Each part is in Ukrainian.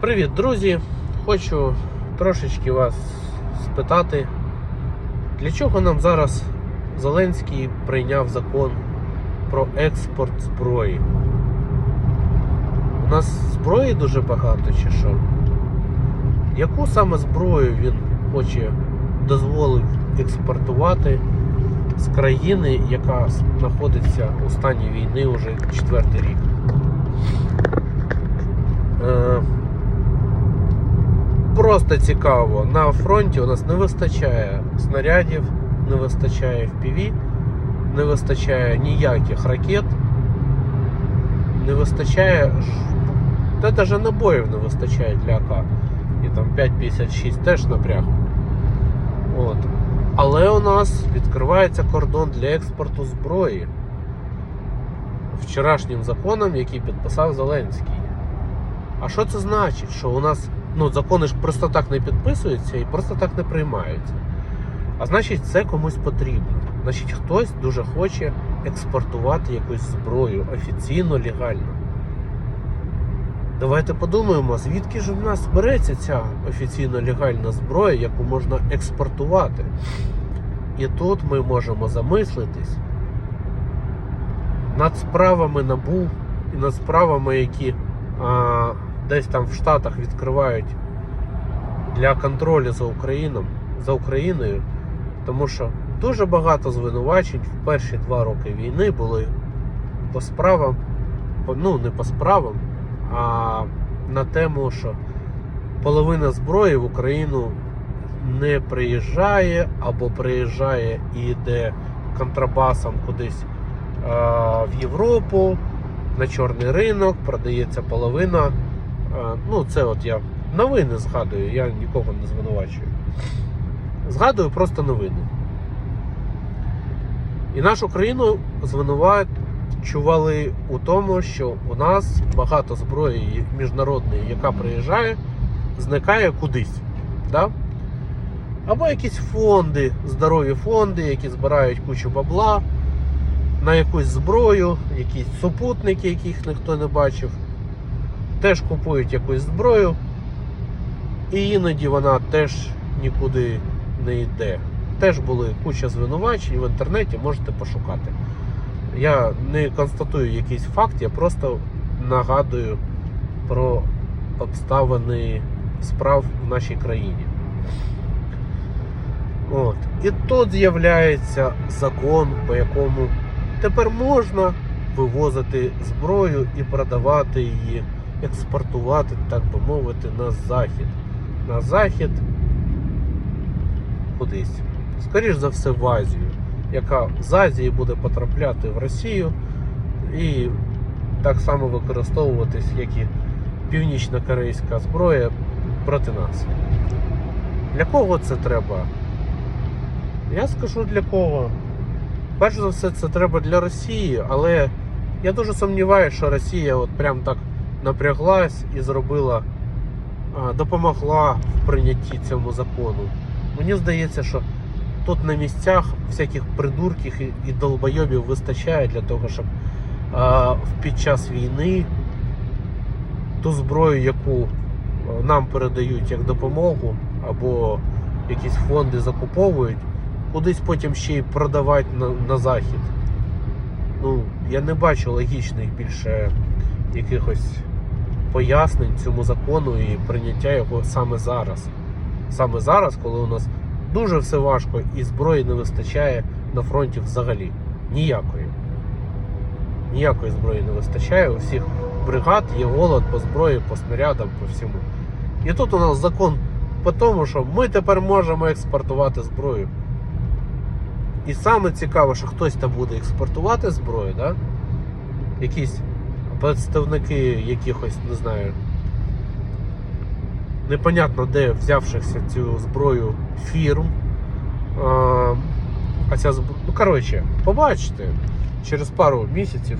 Привіт, друзі! Хочу трошечки вас спитати, для чого нам зараз Зеленський прийняв закон про експорт зброї? У нас зброї дуже багато чи що? Яку саме зброю він хоче дозволив експортувати з країни, яка знаходиться у стані війни вже четвертий рік? Е, Просто цікаво. На фронті у нас не вистачає снарядів, не вистачає FPV, не вистачає ніяких ракет, не вистачає. Та навіть набоїв не вистачає для АК. І там 5,56 теж напряг. От. Але у нас відкривається кордон для експорту зброї вчорашнім законом, який підписав Зеленський. А що це значить? Що у нас ну, закони ж просто так не підписуються і просто так не приймаються. А значить, це комусь потрібно. Значить, хтось дуже хоче експортувати якусь зброю офіційно, легально. Давайте подумаємо, звідки ж в нас береться ця офіційно легальна зброя, яку можна експортувати. І тут ми можемо замислитись над справами НАБУ і над справами, які а, десь там в Штатах відкривають для контролю за Україном, за Україною, тому що дуже багато звинувачень в перші два роки війни були по справам, ну не по справам, а на тему, що половина зброї в Україну не приїжджає або приїжджає і йде контрабасом кудись е, в Європу, на чорний ринок, продається половина. Ну, це от я новини згадую, я нікого не звинувачую. Згадую просто новини. І нашу країну звинувачували у тому, що у нас багато зброї міжнародної, яка приїжджає, зникає кудись. Да? Або якісь фонди, здорові фонди, які збирають кучу бабла на якусь зброю, якісь супутники, яких ніхто не бачив, теж купують якусь зброю, і іноді вона теж нікуди не йде. Теж були куча звинувачень в інтернеті, можете пошукати. Я не констатую якийсь факт, я просто нагадую про обставини справ в нашій країні. От. І тут з'являється закон, по якому тепер можна вивозити зброю і продавати її, експортувати, так би мовити, на захід. На захід кудись. Скоріш за все, в Азію, яка з Азії буде потрапляти в Росію і так само використовуватись, як і північно-корейська зброя проти нас. Для кого це треба? Я скажу для кого. Перш за все, це треба для Росії, але я дуже сумніваюся, що Росія от прям так напряглась і зробила, допомогла в прийнятті цьому закону. Мені здається, що тут на місцях всяких придурків і, долбойобів вистачає для того, щоб під час війни ту зброю, яку нам передають як допомогу, або якісь фонди закуповують, кудись потім ще й продавати на, на захід. Ну, я не бачу логічних більше якихось пояснень цьому закону і прийняття його саме зараз. Саме зараз, коли у нас дуже все важко і зброї не вистачає на фронті взагалі. Ніякої. Ніякої зброї не вистачає. У всіх бригад є голод по зброї, по снарядам, по всьому. І тут у нас закон по тому, що ми тепер можемо експортувати зброю. І саме цікаве, що хтось там буде експортувати зброю, да? якісь представники якихось, не знаю, непонятно де взявшихся цю зброю фірм. А, ця зб... Ну, коротше, побачите, через пару місяців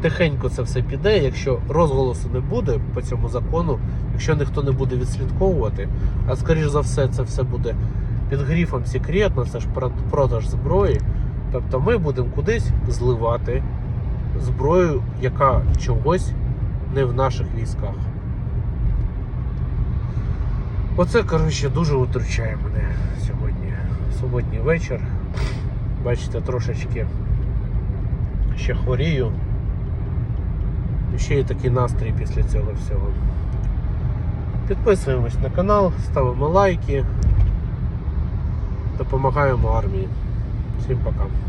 тихенько це все піде, якщо розголосу не буде по цьому закону, якщо ніхто не буде відслідковувати, а скоріш за все це все буде під грифом секретно, це ж продаж зброї. Тобто ми будемо кудись зливати зброю, яка чогось не в наших військах. Оце, коротше, дуже утручає мене сьогодні. Суботній вечір. Бачите, трошечки ще хворію. Ще є такий настрій після цього всього. Підписуємось на канал, ставимо лайки, допомагаємо армії. Всім пока.